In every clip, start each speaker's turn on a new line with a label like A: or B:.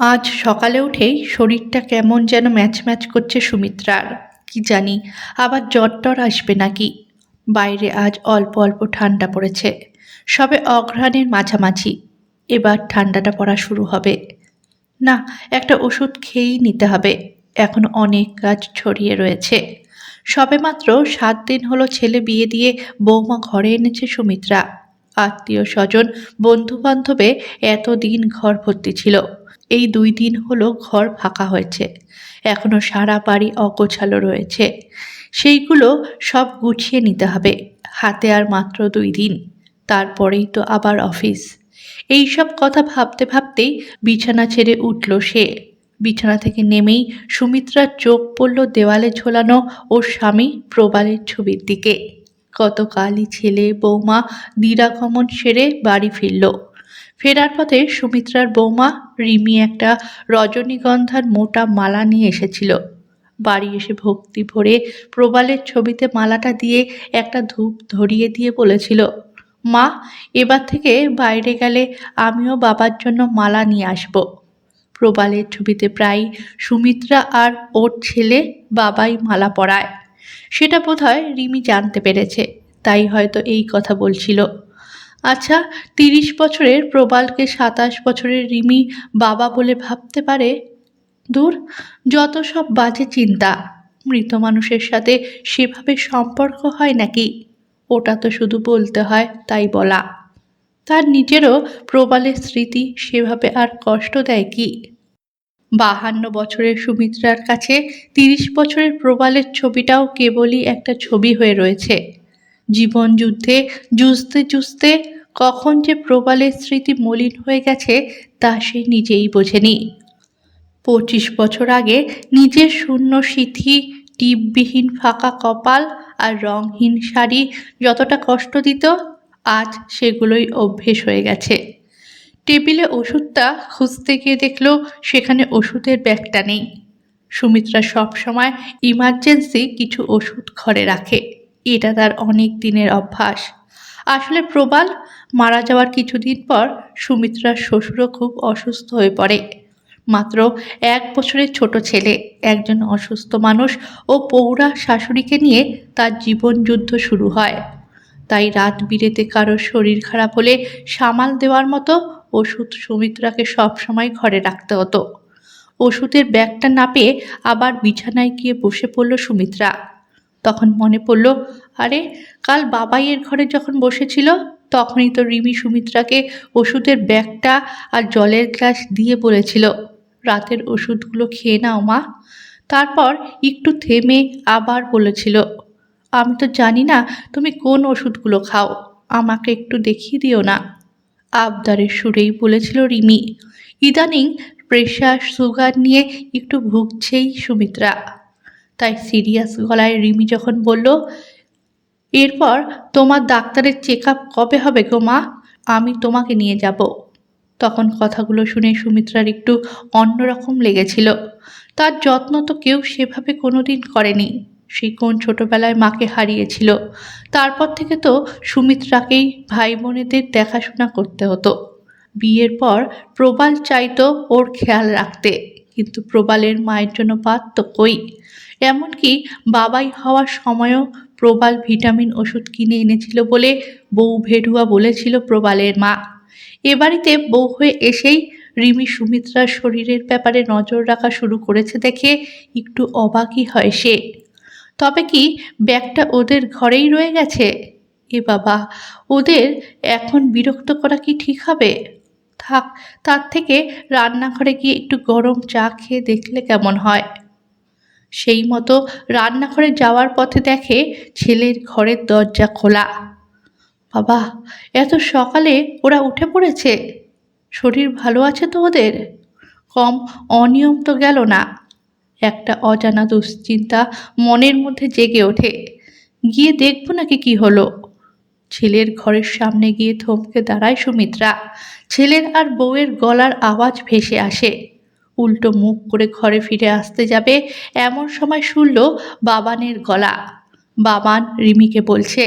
A: আজ সকালে উঠেই শরীরটা কেমন যেন ম্যাচ ম্যাচ করছে সুমিত্রার। কি জানি, আবার জ্বর টর আসবে নাকি? বাইরে আজ অল্প অল্প ঠান্ডা পড়েছে। সবে অঘ্রাণের মাঝামাঝি। এবার ঠান্ডাটা পড়া শুরু হবে। না, একটা ওষুধ খেয়েই নিতে হবে। এখন অনেক কাজ ছড়িয়ে রয়েছে। সবেমাত্র সাত দিন হলো ছেলে বিয়ে দিয়ে বৌমা ঘরে এনেছে সুমিত্রা। আত্মীয় স্বজন বন্ধু বান্ধবে এতদিন ঘর ভর্তি ছিল। এই দুই দিন হলো ঘর ফাঁকা হয়েছে। এখনও সারা বাড়ি অগোছালো রয়েছে। সেইগুলো সব গুছিয়ে নিতে হবে, হাতে আর মাত্র দুই দিন। তারপরেই তো আবার অফিস। এই সব কথা ভাবতে ভাবতেই বিছানা ছেড়ে উঠল সে। বিছানা থেকে নেমেই সুমিত্রার চোখ পড়ল দেওয়ালে ঝোলানো ওর স্বামী প্রবালের ছবির দিকে। গতকালই ছেলে, বৌমা দিরাগমন সেরে বাড়ি ফিরল। ফেরার পথে সুমিত্রার বৌমা রিমি একটা রজনীগন্ধার মোটা মালা নিয়ে এসেছিল। বাড়ি এসে ভক্তি ভরে প্রবালের ছবিতে মালাটা দিয়ে একটা ধূপ ধরিয়ে দিয়ে বলেছিল, মা, এবার থেকে বাইরে গেলে আমিও বাবার জন্য মালা নিয়ে আসব। প্রবালের ছবিতে প্রায় সুমিত্রা আর ওর ছেলে বাবাই মালা পরায়। সেটা বোধহয় রিমি জানতে পেরেছে, তাই হয়তো এই কথা বলছিল। আচ্ছা তিরিশ বছরের প্রবালকে সাতাশ বছরের রিমি বাবা বলে ভাবতে পারে? দূর, যত সব বাজে চিন্তা। মৃত মানুষের সাথে সেভাবে সম্পর্ক হয় নাকি? ওটা তো শুধু বলতে হয়, তাই বলা। তার নিজেরও প্রবালের স্মৃতি সেভাবে আর কষ্ট দেয় কি? বাহান্ন বছরের সুমিত্রার কাছে তিরিশ বছরের প্রবালের ছবিটাও কেবলই একটা ছবি হয়ে রয়েছে। জীবন যুদ্ধে জুঝতে জুঝতে কখন যে প্রবালের স্মৃতি মলিন হয়ে গেছে, তা সে নিজেই বোঝেনি। পঁচিশ বছর আগে নিজের শূন্য সিথি, টিপবিহীন ফাঁকা কপাল আর রংহীন শাড়ি যতটা কষ্ট দিত, আজ সেগুলোই অভ্যেস হয়ে গেছে। টেবিলে ওষুধটা খুঁজতে গিয়ে দেখল সেখানে ওষুধের ব্যাগটা নেই। সুমিত্রা সবসময় ইমার্জেন্সি কিছু ওষুধ ঘরে রাখে। এটা তার অনেক দিনের অভ্যাস। আসলে প্রবাল মারা যাওয়ার কিছুদিন পর সুমিত্রার শ্বশুরও খুব অসুস্থ হয়ে পড়ে। মাত্র এক বছরের ছোট ছেলে, একজন অসুস্থ মানুষ ও পৌরা শাশুড়িকে নিয়ে তার জীবন যুদ্ধ শুরু হয়। তাই রাত বিরেতে কারও শরীর খারাপ হলে সামাল দেওয়ার মতো ওষুধ সুমিত্রাকে সবসময় ঘরে রাখতে হতো। ওষুধের ব্যাগটা না পেয়ে আবার বিছানায় গিয়ে বসে পড়ল সুমিত্রা। তখন মনে পড়ল, আরে, কাল বাবাইয়ের ঘরে যখন বসেছিল, তখনই তো রিমি সুমিত্রাকে ওষুধের ব্যাগটা আর জলের গ্লাস দিয়ে বলেছিল, রাতের ওষুধগুলো খেয়ে নাও মা। তারপর একটু থেমে আবার বলেছিল, আমি তো জানি না তুমি কোন ওষুধগুলো খাও, আমাকে একটু দেখিয়ে দিও না। আবদারের সুরেই বলেছিল রিমি। ইদানিং প্রেশার, সুগার নিয়ে একটু ভুগছেই সুমিত্রা। তাই সিরিয়াস গলায় রিমি যখন বলল, এরপর তোমার ডাক্তারের চেক আপ কবে হবে গো মা? আমি তোমাকে নিয়ে যাব। তখন কথাগুলো শুনে সুমিত্রার একটু অন্যরকম লেগেছিল। তার যত্ন তো কেউ সেভাবে কোনোদিন করেনি। সেই কোন ছোটোবেলায় মাকে হারিয়েছিল? তারপর থেকে তো সুমিত্রাকেই ভাই বোনেদের দেখাশোনা করতে হতো। বিয়ের পর প্রবাল চাইতো ওর খেয়াল রাখতে, কিন্তু প্রবালের মায়ের জন্য পারত কই। এমনকি বাবাই হওয়ার সময়ও প্রবাল ভিটামিন ওষুধ কিনে এনেছিল বলে বউ ভেড়ুয়া বলেছিল প্রবালের মা। এ বাড়িতে বউ হয়ে এসেই রিমি সুমিত্রার শরীরের ব্যাপারে নজর রাখা শুরু করেছে দেখে একটু অবাকই হয় সে। তবে কি ব্যাগটা ওদের ঘরেই রয়ে গেছে? এ বাবা, ওদের এখন বিরক্ত করা কি ঠিক হবে? থাক, তার থেকে রান্নাঘরে গিয়ে একটু গরম চা খেয়ে দেখলে কেমন হয়। সেই মতো রান্নাঘরে যাওয়ার পথে দেখে ছেলের ঘরের দরজা খোলা। বাবা, এত সকালে ওরা উঠে পড়েছে। শরীর ভালো আছে তো ওদের? কম অনিয়ম তো গেল না। একটা অজানা দুশ্চিন্তা মনের মধ্যে জেগে ওঠে। গিয়ে দেখব নাকি কি হলো। ছেলের ঘরের সামনে গিয়ে থমকে দাঁড়ায় সুমিত্রা। ছেলের আর বউয়ের গলার আওয়াজ ভেসে আসে। উল্টো মুখ করে ঘরে ফিরে আসতে যাবে, এমন সময় শুনল বাবানের গলা। বাবান রিমিকে বলছে,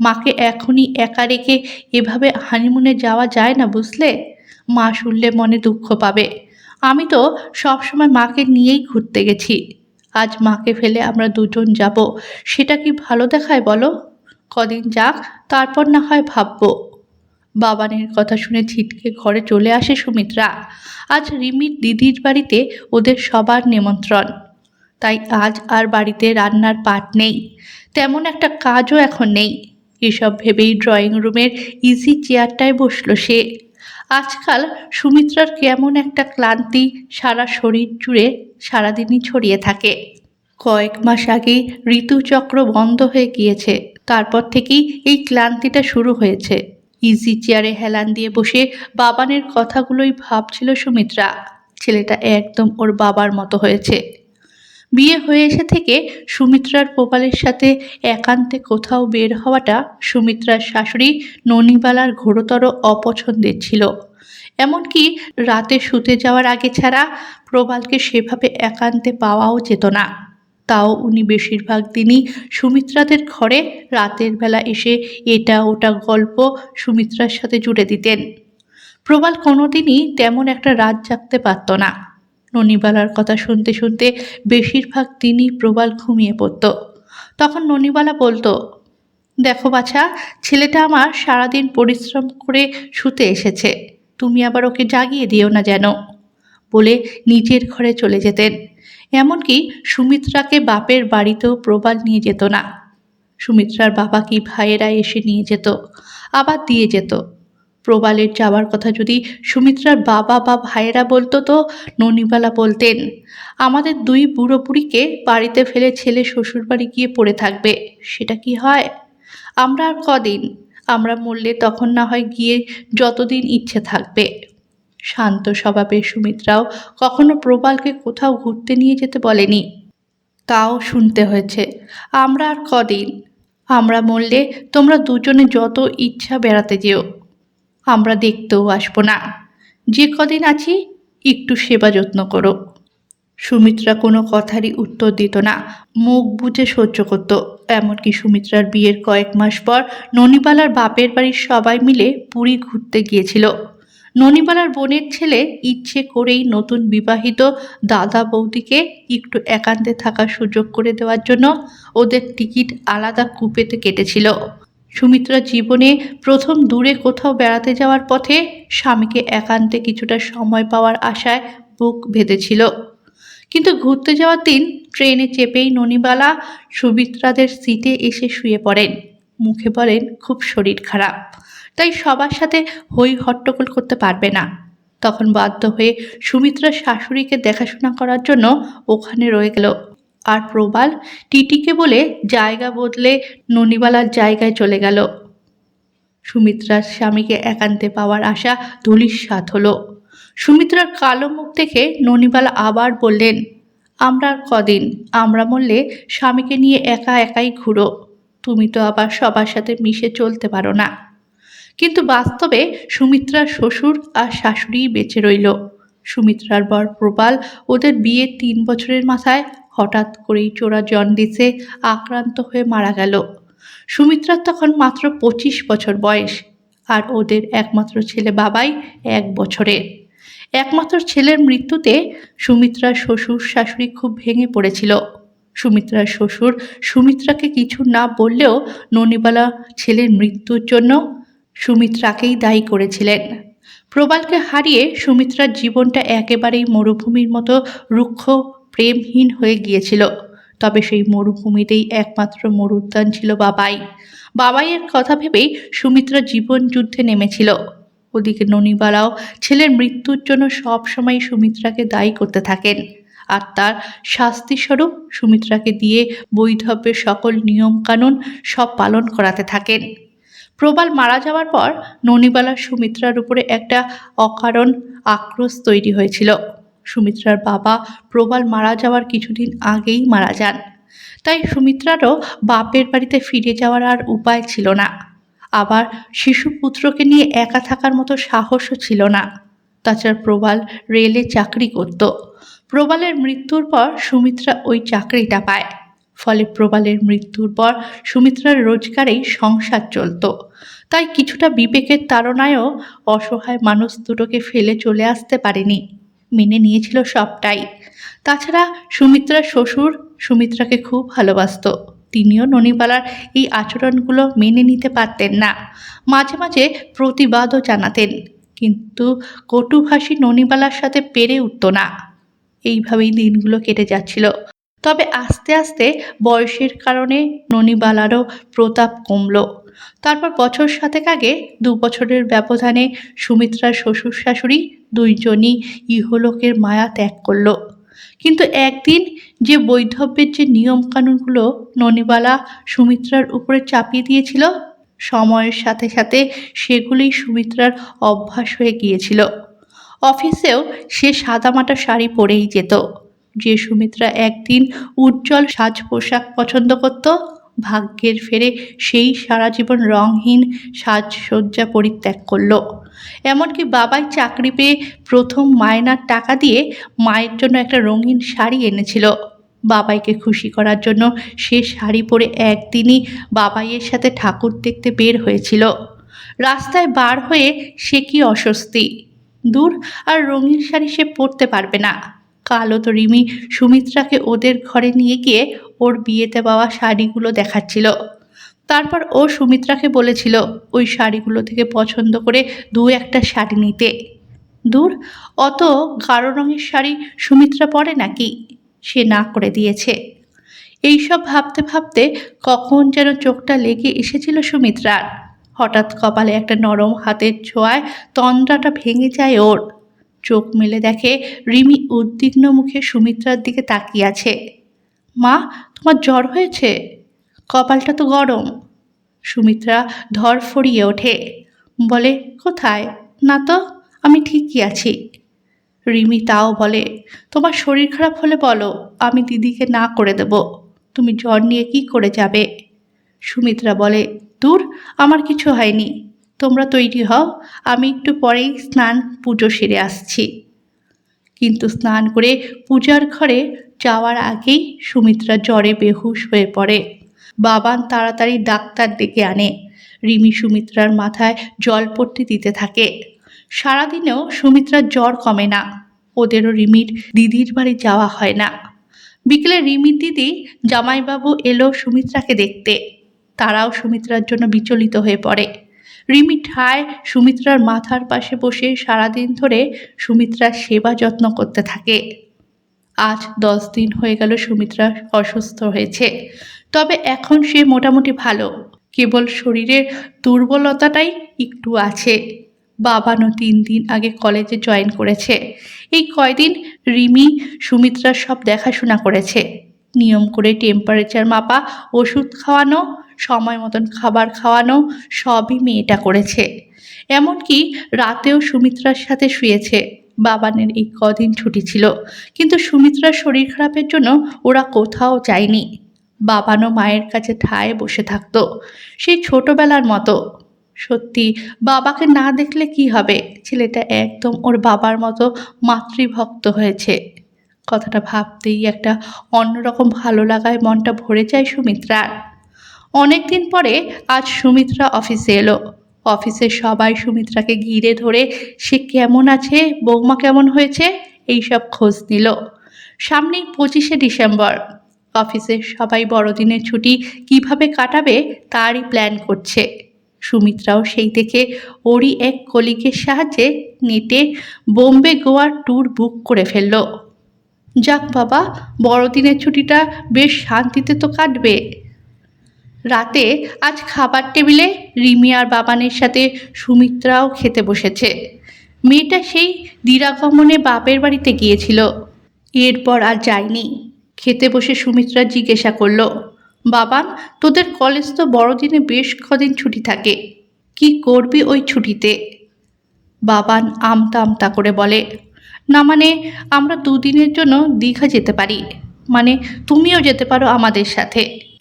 A: মাকে এখনই একা রেখে এভাবে হানিমুনে যাওয়া যায় না বুঝলে? মা শুনলে মনে দুঃখ পাবে। আমি তো সবসময় মাকে নিয়েই ঘুরতে গেছি। আজ মাকে ফেলে আমরা দুজন যাব, সেটা কি ভালো দেখায় বলো? কদিন যাক, তারপর না হয় ভাববো। বাবানের কথা শুনে ছিটকে ঘরে চলে আসে সুমিত্রা। আজ রিমির দিদির বাড়িতে ওদের সবার নিমন্ত্রণ। তাই আজ আর বাড়িতে রান্নার পাট নেই। তেমন একটা কাজও এখন নেই। এসব ভেবেই ড্রয়িং রুমের ইজি চেয়ারটায় বসল সে। আজকাল সুমিত্রার কেমন একটা ক্লান্তি সারা শরীর জুড়ে সারাদিনই ছড়িয়ে থাকে। কয়েক মাস আগেই ঋতুচক্র বন্ধ হয়ে গিয়েছে। তারপর থেকেই এই ক্লান্তিটা শুরু হয়েছে। ইজি চেয়ারে হেলান দিয়ে বসে বাবানের কথাগুলোই ভাবছিল সুমিত্রা। ছেলেটা একদম ওর বাবার মতো হয়েছে। বিয়ে হয়ে এসে থেকে সুমিত্রার পোপালের সাথে একান্তে কোথাও বের হওয়াটা সুমিত্রার শাশুড়ি ননিবালার ঘোরতর অপছন্দের ছিল। এমনকি রাতে শুতে যাওয়ার আগে ছাড়া প্রবালকে সেভাবে একান্তে পাওয়াও যেত না। তাও উনি বেশিরভাগ দিনই সুমিত্রাদের ঘরে। রাতের বেলা এসে এটা ওটা গল্প সুমিত্রার সাথে জুড়ে দিতেন। প্রবাল কোনোদিনই তেমন একটা রাত জাগতে পারত না। ননিবালার কথা শুনতে শুনতে বেশিরভাগ দিনই প্রবাল ঘুমিয়ে পড়ত। তখন ননিবালা বলতো, দেখো বাছা, ছেলেটা আমার সারাদিন পরিশ্রম করে শুতে এসেছে। তুমি আবার ওকে জাগিয়ে দিও না যেন। বলে নিজের ঘরে চলে যেতেন। এমনকি সুমিত্রাকে বাপের বাড়িতেও প্রবাল নিয়ে যেত না। সুমিত্রার বাবা কি ভাইয়েরা এসে নিয়ে যেত? আবার দিয়ে যেত। প্রবালের যাওয়ার কথা যদি সুমিত্রার বাবা বা ভাইয়েরা বলতো তো ননিবালা বলতেন, আমাদের দুই বুড়ো বুড়িকে বাড়িতে ফেলে ছেলে শ্বশুরবাড়ি গিয়ে পড়ে থাকবে, সেটা কি হয়? আমরা আর কদিন? আমরা মরলে তখন না হয় গিয়ে যতদিন ইচ্ছে থাকবে। শান্ত স্বভাবের সুমিত্রাও কখনো প্রবালকে কোথাও ঘুরতে নিয়ে যেতে বলেনি। তাও শুনতে হয়েছে, আমরা আর কদিন? আমরা মরলে তোমরা দুজনে যত ইচ্ছা বেড়াতে যেও। আমরা দেখতেও আসব না। যে কদিন আছি, একটু সেবা যত্ন করো। সুমিত্রা কোনো কথারই উত্তর দিত না। মুখ বুঝে সহ্য করত। এমনকি সুমিত্রার বিয়ের কয়েক মাস পর ননিবালার বাপের বাড়ির সবাই মিলে পুরী ঘুরতে গিয়েছিল। ননিবালার বোনের ছেলে ইচ্ছে করেই নতুন বিবাহিত দাদা বৌদিকে একটু একান্তে থাকার সুযোগ করে দেওয়ার জন্য ওদের টিকিট আলাদা কুপেতে কেটেছিল। সুমিত্রা জীবনে প্রথম দূরে কোথাও বেড়াতে যাওয়ার পথে স্বামীকে একান্তে কিছুটা সময় পাওয়ার আশায় বুক বেঁধেছিল। কিন্তু ঘুরতে যাওয়ার দিন ট্রেনে চেপেই ননিবালা সুমিত্রাদের সিটে এসে শুয়ে পড়েন। মুখে বলেন, খুব শরীর খারাপ। তাই সবার সাথে হই হট্টগোল করতে পারবে না। তখন বাধ্য হয়ে সুমিত্রার শাশুড়িকে দেখাশোনা করার জন্য ওখানে রয়ে গেল। আর প্রবাল টিটিকে বলে জায়গা বদলে ননিবালার জায়গায় চলে গেল। সুমিত্রার স্বামীকে একান্তে পাওয়ার আশা সাথ হলো। সুমিত্রার কালো মুখ দেখে ননিবালা আবার বললেন, আমরা আর কদিন? আমরা মরলে স্বামীকে নিয়ে একা একাই ঘুরো। তুমি তো আবার সবার সাথে মিশে চলতে পারো না। কিন্তু বাস্তবে সুমিত্রার শ্বশুর আর শাশুড়িই বেঁচে রইল। সুমিত্রার বর প্রবাল ওদের বিয়ে তিন বছরের মাথায় হঠাৎ করেই চোরা জন্ডিসে আক্রান্ত হয়ে মারা গেল। সুমিত্রার তখন মাত্র পঁচিশ বছর বয়স আর ওদের একমাত্র ছেলে বাবাই এক বছরে একমাত্র ছেলের মৃত্যুতে সুমিত্রার শ্বশুর শাশুড়ি খুব ভেঙে পড়েছিল। সুমিত্রার শ্বশুর সুমিত্রাকে কিছু না বললেও ননিবালা ছেলের মৃত্যুর জন্য সুমিত্রাকেই দায়ী করেছিলেন। প্রবালকে হারিয়ে সুমিত্রার জীবনটা একেবারেই মরুভূমির মতো রুক্ষ, প্রেমহীন হয়ে গিয়েছিল। তবে সেই মরুভূমিতেই একমাত্র মরুদ্যান ছিল বাবাই। বাবাইয়ের কথা ভেবেই সুমিত্রা জীবন যুদ্ধে নেমেছিল। ওদিকে ননিবালাও ছেলের মৃত্যুর জন্য সবসময় সুমিত্রাকে দায়ী করতে থাকেন। আর তার শাস্তিস্বরূপ সুমিত্রাকে দিয়ে বৈধব্যের সকল নিয়মকানুন সব পালন করাতে থাকেন। প্রবাল মারা যাওয়ার পর ননিবালা সুমিত্রার উপরে একটা অকারণ আক্রোশ তৈরি হয়েছিল। সুমিত্রার বাবা প্রবাল মারা যাওয়ার কিছুদিন আগেই মারা যান। তাই সুমিত্রারও বাপের বাড়িতে ফিরে যাওয়ার আর উপায় ছিল না। আবার শিশু পুত্রকে নিয়ে একা থাকার মতো সাহসও ছিল না। তাছাড়া প্রবাল রেলে চাকরি করত। প্রবালের মৃত্যুর পর সুমিত্রা ওই চাকরিটা পায়। ফলে প্রবালের মৃত্যুর পর সুমিত্রার রোজগারেই সংসার চলত। তাই কিছুটা বিবেকের তাড়নায়ও অসহায় মানুষ দুটোকে ফেলে চলে আসতে পারেনি। মেনে নিয়েছিল সবটাই। তাছাড়া সুমিত্রার শ্বশুর সুমিত্রাকে খুব ভালোবাসতো। তিনিও ননিবালার এই আচরণগুলো মেনে নিতে পারতেন না। মাঝে মাঝে প্রতিবাদও জানাতেন। কিন্তু কটুভাষী ননিবালার সাথে পেরে উঠত না। এইভাবেই দিনগুলো কেটে যাচ্ছিল। তবে আস্তে আস্তে বয়সের কারণে ননিবালারও প্রতাপ কমল। তারপর বছর সাতেক আগে, দু বছরের ব্যবধানে সুমিত্রার শ্বশুর শাশুড়ি দুইজনই ইহলোকের মায়া ত্যাগ করল। কিন্তু একদিন যে বৈধব্যের যে নিয়মকানুনগুলো ননিবালা সুমিত্রার উপরে চাপিয়ে দিয়েছিল, সময়ের সাথে সাথে সেগুলোই সুমিত্রার অভ্যাস হয়ে গিয়েছিল। অফিসেও সে সাদামাটা শাড়ি পরেই যেত। যে সুমিত্রা একদিন উজ্জ্বল সাজ পোশাক পছন্দ করত, ভাগ্যের ফেরে সেই সারা জীবন রংহীন সাজসজ্জা পরিত্যাগ করল। এমনকি বাবাই চাকরি পেয়ে প্রথম মায়নার টাকা দিয়ে মায়ের জন্য একটা রঙিন শাড়ি এনেছিল। বাবাইকে খুশি করার জন্য সে শাড়ি পরে একদিনই বাবাইয়ের সাথে ঠাকুর দেখতে বের হয়েছিল। রাস্তায় বার হয়ে সে কি অস্বস্তি? দূর আর রঙিন শাড়ি সে পরতে পারবে না। কালো তো রিমি সুমিত্রাকে ওদের ঘরে নিয়ে গিয়ে ওর বিয়েতে পাওয়া শাড়িগুলো দেখাচ্ছিল। তারপর ও সুমিত্রাকে বলেছিল ওই শাড়িগুলো থেকে পছন্দ করে দু একটা শাড়ি নিতে। দূর, অত গাঢ় রঙের শাড়ি সুমিত্রা পরে নাকি? সে না করে দিয়েছে। এইসব ভাবতে ভাবতে কখন যেন চোখটা লেগে এসেছিল সুমিত্রার। হঠাৎ কপালে একটা নরম হাতের ছোঁয়ায় তন্দ্রাটা ভেঙে যায় ওর। চোখ মেলে দেখে রিমি উদ্বিগ্ন মুখে সুমিত্রার দিকে তাকিয়ে আছে। মা, তোমার জ্বর হয়েছে? কপালটা তো গরম। সুমিত্রা ধর ফরিয়ে ওঠে। বলে, কোথায়? না তো, আমি ঠিকই আছি। রিমি তাও বলে, তোমার শরীর খারাপ হলে বলো, আমি দিদিকে না করে দেব। তুমি জ্বর নিয়ে কি করে যাবে? সুমিত্রা বলে, দূর, আমার কিছু হয়নি। তোমরা তৈরি হও, আমি একটু পরেই স্নান পুজো সেরে আসছি। কিন্তু স্নান করে পূজার ঘরে যাওয়ার আগেই সুমিত্রা জ্বরে বেহুশ হয়ে পড়ে। বাবান তাড়াতাড়ি ডাক্তার ডেকে আনে। রিমি সুমিত্রার মাথায় জল পড়তে দিতে থাকে। সারাদিনেও সুমিত্রার জ্বর কমে না। ওদেরও রিমির দিদির বাড়ি যাওয়া হয় না। বিকেলে রিমির দিদি জামাইবাবু এলো সুমিত্রাকে দেখতে। তারাও সুমিত্রার জন্য বিচলিত হয়ে পড়ে। রিমি ঠায় সুমিত্রার মাথার পাশে বসে সারাদিন ধরে সুমিত্রার সেবা যত্ন করতে থাকে। আজ দশ দিন হয়ে গেল সুমিত্রা অসুস্থ হয়েছে। তবে এখন সে মোটামুটি ভালো। কেবল শরীরের দুর্বলতাটাই একটু আছে। বাবানও তিন দিন আগে কলেজে জয়েন করেছে। এই কয়দিন রিমি সুমিত্রার সব দেখাশোনা করেছে। নিয়ম করে টেম্পারেচার মাপা, ওষুধ খাওয়ানো সময় মতন খাবার খাওয়ানো সবই মেয়েটা করেছে। এমনকি রাতেও সুমিত্রার সাথে শুয়েছে। বাবানের এই কদিন ছুটি ছিল। কিন্তু সুমিত্রার শরীর খারাপের জন্য ওরা কোথাও যায়নি। বাবানও মায়ের কাছে ঠায় বসে থাকতো। সেই ছোটবেলার মতো। সত্যি, বাবাকে না দেখলে কি হবে? ছেলেটা একদম ওর বাবার মতো মাতৃভক্ত হয়েছে। কথাটা ভাবতেই একটা অন্যরকম ভালো লাগায় মনটা ভরে যায় সুমিত্রার। অনেক দিন পরে আজ সুমিত্রা অফিসে এলো। অফিসে সবাই সুমিত্রাকে ঘিরে ধরে, সে কেমন আছে? বৌমা কেমন হয়েছে? এইসব খোঁজ নিল। সামনেই পঁচিশে ডিসেম্বর। অফিসে সবাই বড়দিনের ছুটি কীভাবে কাটাবে তারই প্ল্যান করছে। সুমিত্রাও সেই থেকে ওরই এক কলিগের সাহায্যে নেটে বোম্বে গোয়ার ট্যুর বুক করে ফেলল। যাক বাবা, বড়দিনের ছুটিটা বেশ শান্তিতে তো কাটবে। রাতে আজ খাবার টেবিলে রিমি আর বাবানের সাথে সুমিত্রাও খেতে বসেছে। মেয়েটা সেই দিরাগমনে বাপের বাড়িতে গিয়েছিল। এরপর আর যায়নি। খেতে বসে সুমিত্রা জিজ্ঞাসা করল বাবান তোদের কলেজ তো বড়দিনে বেশ কদিন ছুটি থাকে। কি করবি ওই ছুটিতে? বাবান আমতা আমতা করে বলে, না মানে আমরা দুদিনের জন্য দীঘা যেতে পারি। মানে তুমিও যেতে পারো আমাদের সাথে।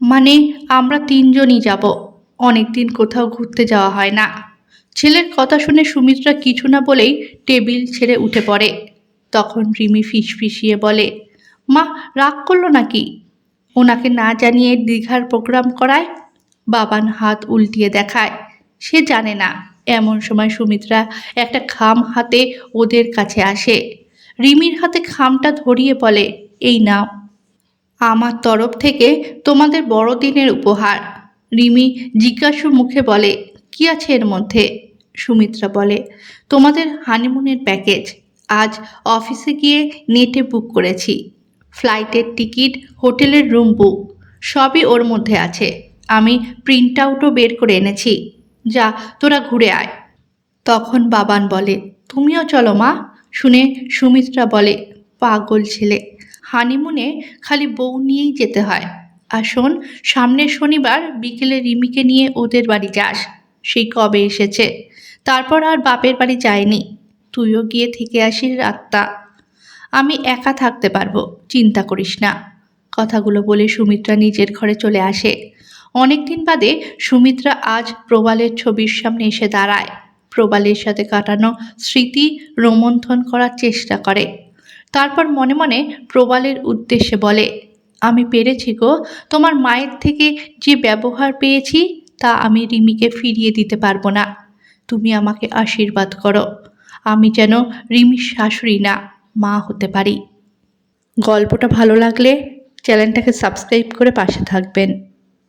A: মানে আমরা তিনজনই যাব। অনেক দিন কোথাও ঘুরতে যাওয়া হয় না। ছেলের কথা শুনে সুমিত্রা কিছু না বলেই টেবিল ছেড়ে উঠে পড়ে। তখন রিমি ফিস ফিসিয়ে বলে, মা, রাগ করল নাকি? ওনাকে না জানিয়ে দীঘার প্রোগ্রাম করায়? বাবান হাত উল্টিয়ে দেখায়। সে জানে না, এমন সময় সুমিত্রা একটা খাম হাতে ওদের কাছে আসে। রিমির হাতে খামটা ধরিয়ে বলে, এই নাও। আমার তরফ থেকে তোমাদের বড়দিনের উপহার। রিমি জিজ্ঞাসু মুখে বলে, কি আছে এর মধ্যে? সুমিত্রা বলে, তোমাদের হানিমুনের প্যাকেজ আজ অফিসে গিয়ে নেটে বুক করেছি। ফ্লাইটের টিকিট হোটেলের রুম বুক সবই ওর মধ্যে আছে। আমি প্রিন্ট আউটও বের করে এনেছি। যা, তোরা ঘুরে আয়। তখন বাবান বলে, তুমিও চলো মা। শুনে সুমিত্রা বলে, পাগল ছেলে। হানিমুনে খালি বউ নিয়েই যেতে হয়। আর শোন, সামনের শনিবার বিকেলে রিমিকে নিয়ে ওদের বাড়ি যাস সেই কবে এসেছে? তারপর আর বাপের বাড়ি যায়নি। তুইও গিয়ে থেকে আসিস রাতটা আমি একা থাকতে পারব, চিন্তা করিস না। কথাগুলো বলে সুমিত্রা নিজের ঘরে চলে আসে। অনেকদিন বাদে সুমিত্রা আজ প্রবালের ছবির সামনে এসে দাঁড়ায়। প্রবালের সাথে কাটানো স্মৃতি রোমন্থন করার চেষ্টা করে। তারপর মনে মনে প্রবালের উদ্দেশ্যে বলে, আমি পেরেছি গো। তোমার মায়ের থেকে যে ব্যবহার পেয়েছি, তা আমি রিমিকে ফিরিয়ে দিতে পারব না। তুমি আমাকে আশীর্বাদ করো। আমি যেন রিমির শাশুড়ি না, মা হতে পারি। গল্পটা ভালো লাগলে চ্যানেলটাকে সাবস্ক্রাইব করে পাশে থাকবেন।